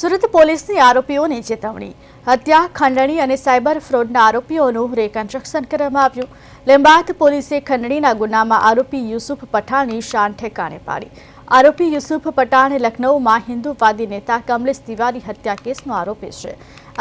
સુરત પોલીસની આરોપીઓની ચેતવણી. હત્યા, ખંડણી અને સાયબર ફ્રોડના આરોપીઓનું રેકન્સ્ટ્રક્શન કરવામાં આવ્યું. લીંબાયત પોલીસે ખંડણીના ગુનામાં આરોપી યુસુફ પઠાણની શાન ઠેકાણે પાડી. આરોપી યુસુફ પટાણ લખનૌમાં હિન્દુવાદી નેતા કમલેશ તિવારી હત્યા કેસનો આરોપી છે.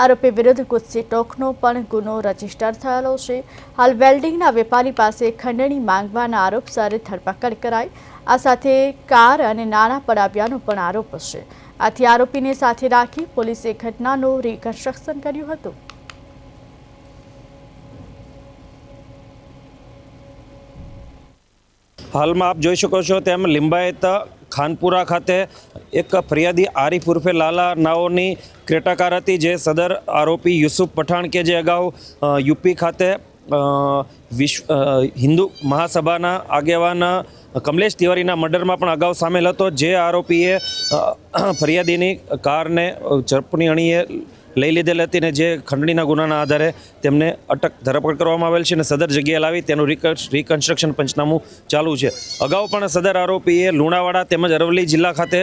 આરોપી વિરુદ્ધ ગુસ્સી ટોકનો પણ ગુનો રજિસ્ટર થયેલો છે. હાલ વેલ્ડિંગના વેપારી પાસે ખંડણી માંગવાના આરોપસર ધરપકડ કરાઈ. આ સાથે કાર અને નાણાં પડાવ્યાનો પણ આરોપ છે. આથી આરોપીને સાથે રાખી પોલીસે ઘટનાનું રિકન્સ્ટ્રક્શન કર્યું હતું. હાલમાં આપ જોઈ શકો છો તેમ લિંબાયત ખાનપુરા ખાતે એક ફરિયાદી આરિફ ઉર્ફે લાલા નાઓની ક્રેટાકાર હતી, જે સદર આરોપી યુસુફ પઠાણ કે જે અગાઉ યુપી ખાતે વિશ્વ હિન્દુ મહાસભાના આગેવાન કમલેશ તિવારીના મર્ડરમાં પણ અગાઉ સામેલ હતો. જે આરોપીએ ફરિયાદીની કારને ચરપની અણીએ લઈ લીધેલ હતી ને જે ખંડણીના ગુનાના આધારે તેમને અટક ધરપકડ કરવામાં આવેલ છે અને સદર જગ્યાએ લાવી તેનું રિકન્સ રિકન્સ્ટ્રક્શન પંચનામું ચાલુ છે. અગાઉ પણ સદર આરોપીએ લુણાવાડા તેમજ અરવલ્લી જિલ્લા ખાતે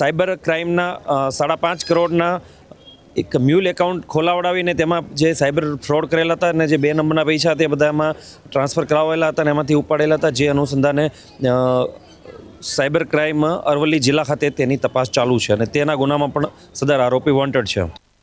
સાયબર ક્રાઇમના સાડા પાંચ કરોડના એક મ્યુલ એકાઉન્ટ ખોલાવડાવીને તેમાં જે સાયબર ફ્રોડ કરેલા હતા અને જે બે નંબરના પૈસા તે બધામાં ટ્રાન્સફર કરાવેલા હતા અને એમાંથી ઉપાડેલા હતા જે અનુસંધાને સાયબર ક્રાઇમ અરવલ્લી જિલ્લા ખાતે તેની તપાસ ચાલુ છે અને તેના ગુનામાં પણ સદર આરોપી વોન્ટેડ છે.